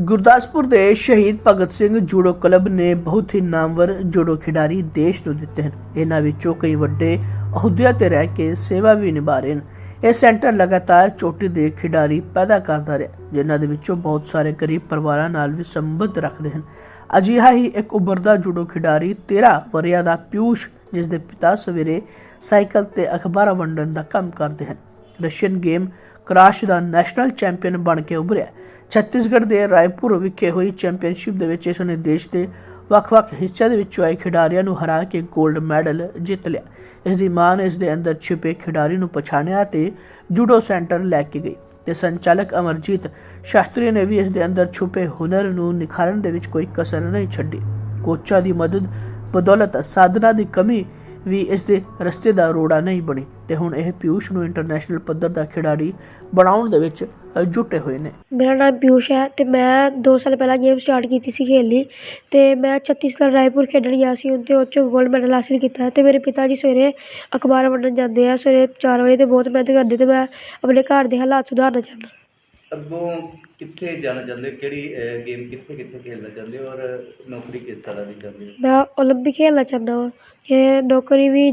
ਗੁਰਦਾਸਪੁਰ ਦੇ ਸ਼ਹੀਦ Bhagat Singh judo club ਨੇ ਬਹੁਤ ਹੀ ਨਾਮਵਰ ਜੂਡੋ ਖਿਡਾਰੀ ਦੇਸ਼ ਨੂੰ ਦਿੱਤੇ ਹਨ। ਇਹਨਾਂ ਵਿੱਚੋਂ ਕਈ ਵੱਡੇ ਅਹੁਦਿਆਂ ਤੇ ਰਹਿ ਕੇ ਸੇਵਾ ਵੀ ਨਿਭਾ ਰਹੇ ਹਨ। ਇਹ ਸੈਂਟਰ ਲਗਾਤਾਰ ਚੋਟੀ ਦੇ ਖਿਡਾਰੀ ਪੈਦਾ ਕਰਦਾ ਰਿਹਾ, ਜਿਨ੍ਹਾਂ ਦੇ ਵਿੱਚੋਂ ਬਹੁਤ ਸਾਰੇ ਗਰੀਬ ਪਰਿਵਾਰਾਂ ਨਾਲ ਵੀ ਸੰਬੰਧ ਰੱਖਦੇ ਹਨ। ਅਜਿਹਾ ਹੀ ਇੱਕ ਉਭਰਦਾ ਜੂਡੋ ਖਿਡਾਰੀ 13 ਵਰਿਆਂ ਦਾ ਪਿਊਸ਼ ਜਿਸ ਦੇ ਪਿਤਾ ਸਵੇਰੇ ਸਾਈਕਲ ਤੇ ਅਖਬਾਰਾਂ ਵੰਡਣ ਦਾ ਕੰਮ ਕਰਦੇ ਹਨ। ਰਸ਼ੀਅਨ ਗੇਮ ਕਰਾਸ਼ ਦਾ ਨੈਸ਼ਨਲ ਚੈਂਪੀਅਨ ਬਣ ਕੇ ਉਭਰਿਆ। ਛੱਤੀਸਗੜ੍ਹ ਦੇ ਰਾਏਪੁਰ ਵਿਖੇ ਹੋਈ ਚੈਂਪੀਅਨਸ਼ਿਪ ਦੇ ਵਿੱਚ ਇਸ ਨੇ ਦੇਸ਼ ਦੇ ਵੱਖ-ਵੱਖ ਹਿੱਸਿਆਂ ਦੇ ਵਿੱਚੋਂ ਆਏ ਖਿਡਾਰੀਆਂ ਨੂੰ ਹਰਾ ਕੇ 골ਡ ਮੈਡਲ ਜਿੱਤ ਲਿਆ। ਇਸ ਦੀ ਮਾਂ ਨੇ ਇਸ ਦੇ ਅੰਦਰ ਛਿਪੇ ਖਿਡਾਰੀ ਨੂੰ ਪਛਾਣਿਆ ਤੇ ਜੂਡੋ ਸੈਂਟਰ ਲੈ ਕੇ ਗਈ ਤੇ ਸੰਚਾਲਕ ਅਮਰਜੀਤ ਸ਼ਾਸਤਰੀ ਨੇ ਵੀ ਇਸ ਦੇ ਅੰਦਰ ਛੁਪੇ ਹੁਨਰ ਨੂੰ ਨਿਖਾਰਨ ਦੇ ਵਿੱਚ ਕੋਈ ਕਸਰ ਨਹੀਂ ਛੱਡੀ। ਕੋਚਾਂ ਦੀ ਮਦਦ, ਬਦੌਲਤ ਸਾਧਨਾ ਦੀ ਕਮੀ ਵੀ ਇਸ ਦੇ ਰਸਤੇ ਦਾ ਰੋੜਾ ਨਹੀਂ ਬਣੀ ਤੇ ਹੁਣ ਇਹ ਪਿਊਸ਼ ਨੂੰ ਇੰਟਰਨੈਸ਼ਨਲ ਪੱਧਰ ਦਾ ਖਿਡਾਰੀ ਬਣਾਉਣ ਦੇ ਵਿੱਚ ਅ, ਜੁਟੇ ਹੋਏ ਨੇ। ਮੇਰਾ ਨਾਮ ਪਿਊਸ਼ ਹੈ ਤੇ ਮੈਂ 2 ਸਾਲ ਪਹਿਲਾਂ ਗੇਮ ਸਟਾਰਟ ਕੀਤੀ ਸੀ ਖੇਡਣੀ ਤੇ ਮੈਂ ਛੱਤੀਸਗੜ੍ਹ ਰਾਏਪੁਰ ਖੇਡਣ ਗਿਆ ਸੀ ਉੱਥੇ ਉਹ 'ਚ ਗੋਲਡ ਮੈਡਲ ਹਾਸਿਲ ਕੀਤਾ ਹੈ ਤੇ ਮੇਰੇ ਪਿਤਾ ਜੀ ਸਵੇਰੇ ਅਖਬਾਰ ਵੰਡਣ ਜਾਂਦੇ ਆ ਸਵੇਰੇ 4 ਵਜੇ ਤੇ ਬਹੁਤ ਮਿਹਨਤ ਕਰਦੇ ਤੇ ਮੈਂ ਆਪਣੇ ਘਰ ਦੇ ਹਾਲਾਤ ਸੁਧਾਰਨਾ ਚਾਹੁੰਦਾ। ਅੱਗੋਂ ਕਿੱਥੇ ਜਾਣਾ ਚਾਹੁੰਦੇ ਹੋ? ਕਿਹੜੀ ਗੇਮ ਕਿੱਥੇ ਕਿੱਥੇ ਖੇਡਣਾ ਚਾਹੁੰਦੇ ਹੋ? ਔਰ ਨੌਕਰੀ ਕਿਸ ਤਰ੍ਹਾਂ ਦੀ ਚਾਹੁੰਦੇ ਹੋ? ਮੈਂ ਓਲੰਪਿਕ ਖੇਡਣਾ ਚਾਹੁੰਦਾ ਹਾਂ ਕਿ ਨੌਕਰੀ ਵੀ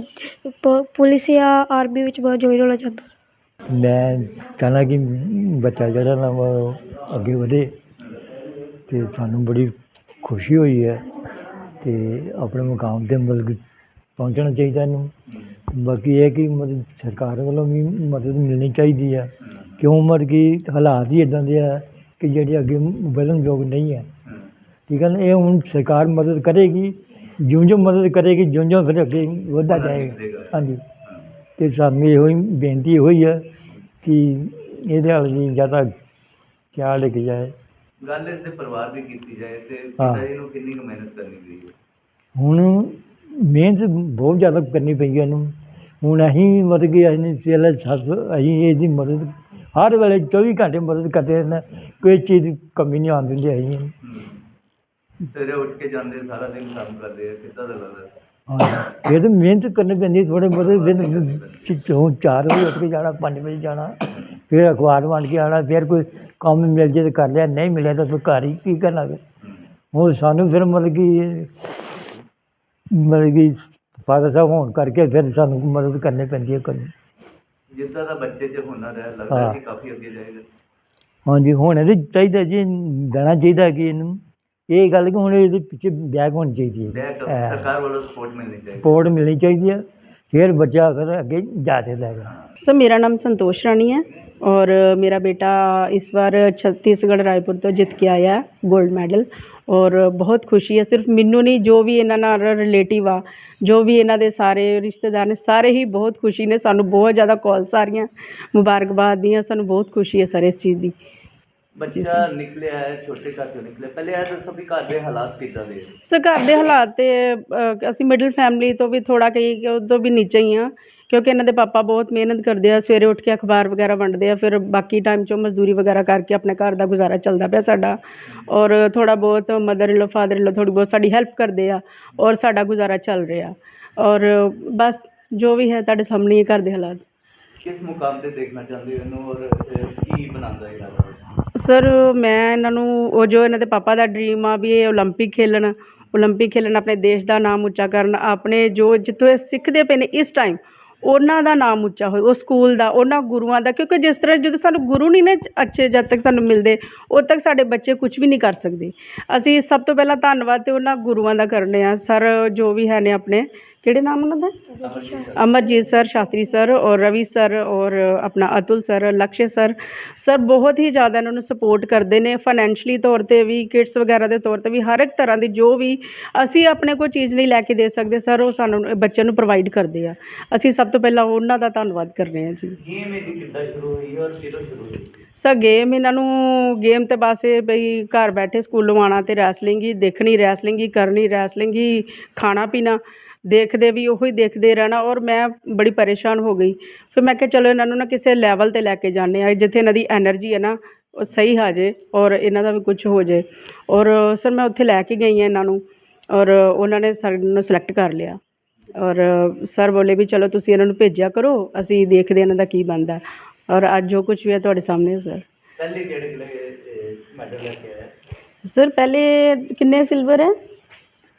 ਪ- ਪੁਲਿਸ ਜਾਂ ਆਰਮੀ ਵਿੱਚ ਮੈਂ ਜੁਆਇਨ ਹੋਣਾ ਚਾਹੁੰਦਾ। ਮੈਂ ਚਾਹੁੰਦਾ ਕਿ ਬੱਚਾ ਜਿਹੜਾ ਨਾ ਉਹ ਅੱਗੇ ਵਧੇ ਤੇ ਸਾਨੂੰ ਬੜੀ ਖੁਸ਼ੀ ਹੋਈ ਹੈ ਤੇ ਆਪਣੇ ਮੁਕਾਮ ਤੇ ਮਤਲਬ ਕਿ ਪਹੁੰਚਣਾ ਚਾਹੀਦਾ ਇਹਨੂੰ। ਬਾਕੀ ਇਹ ਕਿ ਮਤਲਬ ਸਰਕਾਰ ਵੱਲੋਂ ਵੀ ਮਦਦ ਮਿਲਣੀ ਚਾਹੀਦੀ ਹੈ ਕਿਉਂ ਮਤਲਬ ਕਿ ਹਾਲਾਤ ਹੀ ਇਦਾਂ ਦੇ ਆ ਕਿ ਜਿਹੜੇ ਅੱਗੇ ਵਧਣ ਯੋਗ ਨਹੀਂ ਹੈ ਠੀਕ ਹੈ ਨਾ ਇਹ ਹੁਣ ਸਰਕਾਰ ਮਦਦ ਕਰੇਗੀ ਜਿਉਂ ਜਿਉਂ ਮਦਦ ਕਰੇਗੀ ਜਿਉਂ ਜਿਉਂ ਫਿਰ ਅੱਗੇ ਵਧਦਾ ਜਾਏਗਾ। ਹਾਂਜੀ। ਤੇ ਸਾਨੂੰ ਇਹੋ ਹੀ ਬੇਨਤੀ ਇਹੋ ਹੀ ਕਿ ਇਹਦੇ ਹਾਲ ਜੀ ਜ਼ਿਆਦਾ ਖਿਆਲ ਰੱਖਿਆ ਜਾਏ। ਗੱਲ ਇਸ ਦੇ ਪਰਿਵਾਰ ਦੀ ਕੀਤੀ ਜਾਏ ਤੇ। ਪਿਤਾ ਜੀ ਨੂੰ ਕਿੰਨੀ ਕੁ ਮਿਹਨਤ ਕਰਨੀ ਪਈ ਹੈ? ਹੁਣ ਮਿਹਨਤ ਬਹੁਤ ਜ਼ਿਆਦਾ ਕਰਨੀ ਪਈ ਹੈ ਇਹਨੂੰ। ਹੁਣ ਅਸੀਂ ਮਤਲਬ ਕਿ ਅਸੀਂ ਪਹਿਲਾਂ ਸੱਸ ਅਸੀਂ ਇਹਦੀ ਮਦਦ ਹਰ ਵੇਲੇ 24 ਘੰਟੇ ਮਦਦ ਕਰਦੇ ਰਹਿੰਦੇ ਕੋਈ ਚੀਜ਼ ਦੀ ਕਮੀ ਨਹੀਂ ਆਉਣ ਦਿੰਦੇ ਇਹਨੂੰ। ਸਵੇਰੇ ਉੱਠ ਕੇ ਜਾਂਦੇ ਸਾਰਾ ਦਿਨ ਕੰਮ ਕਰਦੇ ਆ ਕਿੱਦਾਂ ਦਾ ਲੱਗਦਾ? ਹਾਂ। ਇਹ ਤਾਂ ਮਿਹਨਤ ਕਰਨੀ ਪੈਂਦੀ ਥੋੜੇ ਬਹੁਤੇ ਫਿਰ ਚੋਂ 4 ਵਜੇ ਉੱਠ ਕੇ ਜਾਣਾ 5 ਵਜੇ ਜਾਣਾ ਫਿਰ ਅਖਬਾਰ ਵੰਡ ਕੇ ਆਉਣਾ ਫਿਰ ਕੋਈ ਕੰਮ ਮਿਲ ਜੇ ਤਾਂ ਕਰ ਲਿਆ ਨਹੀਂ ਮਿਲਿਆ ਤਾਂ ਫਿਰ ਘਰ ਹੀ ਕੀ ਕਰਨਾ ਫਿਰ? ਹੁਣ ਸਾਨੂੰ ਫਿਰ ਮਤਲਬ ਕਿ ਮਤਲਬ ਕਿ ਫਾਦਰ ਸਾਹਿਬ ਹੋਣ ਕਰਕੇ ਫਿਰ ਸਾਨੂੰ ਮਦਦ ਕਰਨੀ ਪੈਂਦੀ ਹੈ ਕਰਨੀ ਜਿੱਦਾਂ ਦਾ ਬੱਚੇ 'ਚ ਹੁਨਰ ਹੈ ਲੱਗਦਾ ਕਿ ਕਾਫੀ ਅੱਗੇ ਜਾਏਗਾ। ਹਾਂਜੀ ਹੁਣ ਇਹਦੇ ਚਾਹੀਦਾ ਜੀ ਦੇਣਾ ਚਾਹੀਦਾ ਕਿ ਇਹਨੂੰ। ਇਹ ਗੱਲ ਕਿ ਹੁਣ ਇਹਦੇ ਪਿੱਛੇ ਬੈਕ ਹੋਣੀ ਚਾਹੀਦੀ ਹੈ। ਸਰਕਾਰ ਵੱਲੋਂ ਸਪੋਰਟ ਮਿਲਣੀ ਚਾਹੀਦੀ ਸਪੋਰਟ ਮਿਲਣੀ ਚਾਹੀਦੀ ਹੈ। ਫਿਰ ਬੱਚਾ ਅਗਰ ਅੱਗੇ ਜਾ ਸਕਦਾ ਹੈਗਾ। ਸਰ ਮੇਰਾ ਨਾਮ ਸੰਤੋਸ਼ ਰਾਣੀ ਹੈ ਔਰ ਮੇਰਾ ਬੇਟਾ ਇਸ ਵਾਰ ਛੱਤੀਸਗੜ੍ਹ ਰਾਏਪੁਰ ਤੋਂ ਜਿੱਤ ਕੇ ਆਇਆ ਹੈ 골ਡ ਮੈਡਲ ਔਰ ਬਹੁਤ ਖੁਸ਼ੀ ਹੈ। ਸਿਰਫ ਮੈਨੂੰ ਨਹੀਂ, ਜੋ ਵੀ ਇਹਨਾਂ ਨਾਲ ਰਿਲੇਟਿਵ ਆ, ਜੋ ਵੀ ਇਹਨਾਂ ਦੇ ਸਾਰੇ ਰਿਸ਼ਤੇਦਾਰ ਨੇ, ਸਾਰੇ ਹੀ ਬਹੁਤ ਖੁਸ਼ੀ ਨੇ। ਸਾਨੂੰ ਬਹੁਤ ਜ਼ਿਆਦਾ ਕਾਲਸ ਆ ਰਹੀਆਂ। ਮੁਬਾਰਕਬਾਦ ਦੀਆਂ। ਸਾਨੂੰ ਬਹੁਤ ਖੁਸ਼ੀ ਹੈ ਸਰ ਇਸ ਚੀਜ਼ ਦੀ। ਬੱਚਾ ਨਿਕਲਿਆ ਹੈ ਛੋਟੇ ਘਰ ਚੋਂ ਨਿਕਲਿਆ। ਪਹਿਲੇ ਇਹ ਦੱਸੋ ਵੀ ਘਰ ਦੇ ਹਾਲਾਤ ਕਿੱਦਾਂ ਦੇ ਹੈ? ਸੋ ਘਰ ਦੇ ਹਾਲਾਤ ਤੇ ਅ, ਅਸੀਂ ਮਿਡਲ ਫੈਮਿਲੀ ਤੋਂ ਵੀ ਥੋੜਾ ਕਹੀ ਕਿ ਉਹ ਤੋਂ ਵੀ ਨੀਚੇ ਹੀ ਆ ਕਿਉਂਕਿ ਇਹਨਾਂ ਦੇ ਪਾਪਾ ਬਹੁਤ ਮਿਹਨਤ ਕਰਦੇ ਆ ਸਵੇਰੇ ਉੱਠ ਕੇ ਅਖਬਾਰ ਵਗੈਰਾ ਵੰਡਦੇ ਆ ਫਿਰ ਬਾਕੀ ਟਾਈਮ 'ਚੋਂ ਮਜ਼ਦੂਰੀ ਵਗੈਰਾ ਕਰਕੇ ਆਪਣੇ ਘਰ ਦਾ ਗੁਜ਼ਾਰਾ ਚੱਲਦਾ ਪਿਆ ਸਾਡਾ। ਔਰ ਥੋੜਾ ਬਹੁਤ ਮਦਰ ਇਨ ਫਾਦਰ ਇਨ ਥੋੜੀ ਬਹੁਤ ਸਾਡੀ ਹੈਲਪ ਕਰਦੇ ਆ ਔਰ ਸਾਡਾ ਗੁਜ਼ਾਰਾ ਚੱਲ ਰਿਹਾ। ਔਰ ਬਸ ਜੋ ਵੀ ਹੈ ਤੁਹਾਡੇ ਸਾਹਮਣੇ ਹੀ ਹੈ ਘਰ ਦੇ ਹਾਲਾਤ। ਕਿਸ ਮੁਕਾਮ ਤੇ ਦੇਖਣਾ ਚਾਹੁੰਦੇ ਹੋ ਇਹਨੂੰ ਔਰ ਅਹ, ਕੀ ਬਣਾਉਂਦਾ ਹੈ ਇਰਾਦਾ ਸਰ ਮੈਂ ਇਹਨਾਂ ਨੂੰ ਉਹ ਜੋ ਇਹਨਾਂ ਦੇ ਪਾਪਾ ਦਾ ਡ੍ਰੀਮ ਆ ਵੀ ਇਹ 올림픽 ਖੇਲਣ 올림픽 ਖੇਲਣ ਆਪਣੇ ਦੇਸ਼ ਦਾ ਨਾਮ ਉੱਚਾ ਕਰਨ ਆਪਣੇ ਜੋ ਜਿੱਥੋਂ ਇਹ ਸਿੱਖਦੇ ਪਏ ਨੇ ਇਸ ਟਾਈਮ ਉਹਨਾਂ ਦਾ ਨਾਮ ਉੱਚਾ ਹੋਏ ਉਹ ਸਕੂਲ ਦਾ ਉਹਨਾਂ ਗੁਰੂਆਂ ਦਾ ਕਿਉਂਕਿ ਜਿਸ ਤਰ੍ਹਾਂ ਜਦੋਂ ਸਾਨੂੰ ਗੁਰੂ ਨਹੀਂ ਨੇ ਅੱਛੇ ਜਦ ਤੱਕ ਸਾਨੂੰ ਮਿਲਦੇ ਉਦ ਤੱਕ ਸਾਡੇ ਬੱਚੇ ਕੁਝ ਵੀ ਨਹੀਂ ਕਰ ਸਕਦੇ ਅਸੀਂ ਸਭ ਤੋਂ ਪਹਿਲਾਂ ਧੰਨਵਾਦ ਤੇ ਉਹਨਾਂ ਗੁਰੂਆਂ ਦਾ ਕਰਨੇ ਆ ਸਰ ਜੋ ਵੀ ਹੈ ਨੇ ਆਪਣੇ ਕਿਹੜੇ ਨਾਮ ਉਹਨਾਂ ਦਾ? ਅਮਰਜੀਤ ਸਰ। ਸ਼ਾਸਤਰੀ ਸਰ ਔਰ ਰਵੀ ਸਰ ਔਰ ਆਪਣਾ Atul sir Lakshay sir. Sir ਬਹੁਤ ਹੀ ਜ਼ਿਆਦਾ ਇਹਨਾਂ ਨੂੰ ਸਪੋਰਟ ਕਰਦੇ ਨੇ ਫਾਈਨੈਂਸ਼ਲੀ ਤੌਰ ਤੇ ਵੀ ਕਿਟਸ ਵਗੈਰਾ ਦੇ ਤੌਰ ਤੇ ਵੀ ਹਰ ਇੱਕ ਤਰ੍ਹਾਂ ਦੀ ਜੋ ਵੀ ਅਸੀਂ ਆਪਣੇ ਕੋਈ ਚੀਜ਼ ਨਹੀਂ ਲੈ ਕੇ ਦੇ ਸਕਦੇ ਸਰ ਉਹ ਸਾਨੂੰ ਬੱਚਿਆਂ ਨੂੰ ਪ੍ਰੋਵਾਈਡ ਕਰਦੇ ਆ। ਅਸੀਂ ਸਭ ਤੋਂ ਪਹਿਲਾਂ ਉਹਨਾਂ ਦਾ ਧੰਨਵਾਦ ਕਰਨੇ ਆ ਜੀ। ਗੇਮ ਇਹਦੀ ਕਿੱਦਾਂ ਸ਼ੁਰੂ ਹੋਈ ਔਰ ਕਿਦੋਂ ਸ਼ੁਰੂ ਹੋਈ? ਸਰ ਗੇਮ ਇਹਨਾਂ ਨੂੰ ਗੇਮ ਤੇ ਬਸ ਇਹ ਬਈ ਘਰ ਬੈਠੇ ਸਕੂਲੋਂ ਆਉਣਾ ਤੇ ਰੈਸਲਿੰਗ ਹੀ ਦੇਖਣੀ ਰੈਸਲਿੰਗ ਹੀ ਕਰਨੀ ਰੈਸਲਿੰਗ ਹੀ ਖਾਣਾ ਪੀਣਾ ਦੇਖਦੇ ਵੀ ਉਹੀ ਦੇਖਦੇ ਰਹਿਣਾ ਔਰ ਮੈਂ ਬੜੀ ਪਰੇਸ਼ਾਨ ਹੋ ਗਈ। ਫਿਰ ਮੈਂ ਕਿਹਾ ਚਲੋ ਇਹਨਾਂ ਨੂੰ ਨਾ ਕਿਸੇ ਲੈਵਲ ਤੇ ਲੈ ਕੇ ਜਾਂਦੇ ਆ ਜਿੱਥੇ ਇਹਨਾਂ ਦੀ એનર્ਜੀ ਹੈ ਨਾ ਉਹ ਸਹੀ ਆ ਜੇ ਔਰ ਇਹਨਾਂ ਦਾ ਵੀ ਕੁਝ ਹੋ ਜੇ ਔਰ ਸਰ ਮੈਂ ਉੱਥੇ ਲੈ ਕੇ ਗਈ ਹਾਂ ਇਹਨਾਂ ਨੂੰ ਔਰ ਉਹਨਾਂ ਨੇ ਸਾਨੂੰ ਸਿਲੈਕਟ ਕਰ ਲਿਆ। ਔਰ ਸਰ ਬੋਲੇ ਵੀ ਚਲੋ ਤੁਸੀਂ ਇਹਨਾਂ ਨੂੰ ਭੇਜਿਆ ਕਰੋ ਅਸੀਂ ਦੇਖਦੇ ਇਹਨਾਂ ਦਾ ਕੀ ਬਣਦਾ। ਔਰ ਅੱਜ ਜੋ ਕੁਝ ਵੀ ਹੈ ਤੁਹਾਡੇ ਸਾਹਮਣੇ ਸਰ। ਪਹਿਲੇ ਕਿਹੜੇ ਮੈਡਲ ਲੈ ਕੇ ਆਇਆ? ਸਰ ਪਹਿਲੇ ਕਿੰਨੇ ਸਿਲਵਰ ਹੈ?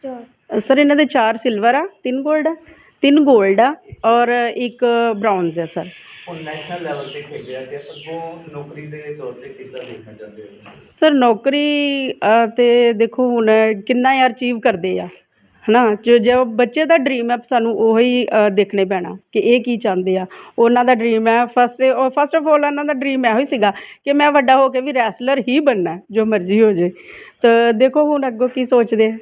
4 ਸਰ ਇਹਨਾਂ ਦੇ 4 ਸਿਲਵਰ ਆ 3 골ਡ ਆ 3 골ਡ ਆ ਔਰ ਇੱਕ ਬ੍ਰਾਊਨਜ਼ ਹੈ ਸਰ। ਹੁਣ ਨੈਸ਼ਨਲ ਲੈਵਲ ਤੇ ਖੇਡਿਆ ਤੇ ਅੱਗੋਂ ਨੌਕਰੀ ਦੇ ਤੌਰ ਤੇ ਕਿੱਦਾਂ ਦੇਖਣਾ ਚਾਹੁੰਦੇ ਹੋ? ਸਰ ਨੌਕਰੀ ਅ, ਤੇ ਦੇਖੋ ਹੁਣ ਕਿੰਨਾ ਅਚੀਵ ਕਰਦੇ ਆ ਹਨਾ? ਜੋ ਜੋ ਬੱਚੇ ਦਾ ਡ੍ਰੀਮ ਹੈ ਸਾਨੂੰ ਉਹੀ ਅ, ਦੇਖਣੇ ਪੈਣਾ ਕਿ ਇਹ ਕੀ ਚਾਹੁੰਦੇ ਆ। ਉਹਨਾਂ ਦਾ ਡ੍ਰੀਮ ਹੈ ਫਸਟ ਫਸਟ ਆਫ ਆਲ ਇਹਨਾਂ ਦਾ ਡ੍ਰੀਮ ਇਹੋ ਹੀ ਸੀਗਾ ਕਿ ਮੈਂ ਵੱਡਾ ਹੋ ਕੇ ਵੀ ਰੈਸਲਰ ਹੀ ਬਣਨਾ ਹੈ, ਜੋ ਮਰਜ਼ੀ ਹੋ ਜੇ ਤਾਂ ਦੇਖੋ ਹੁਣ ਅੱਗੋਂ ਕੀ ਸੋਚਦੇ ਆ।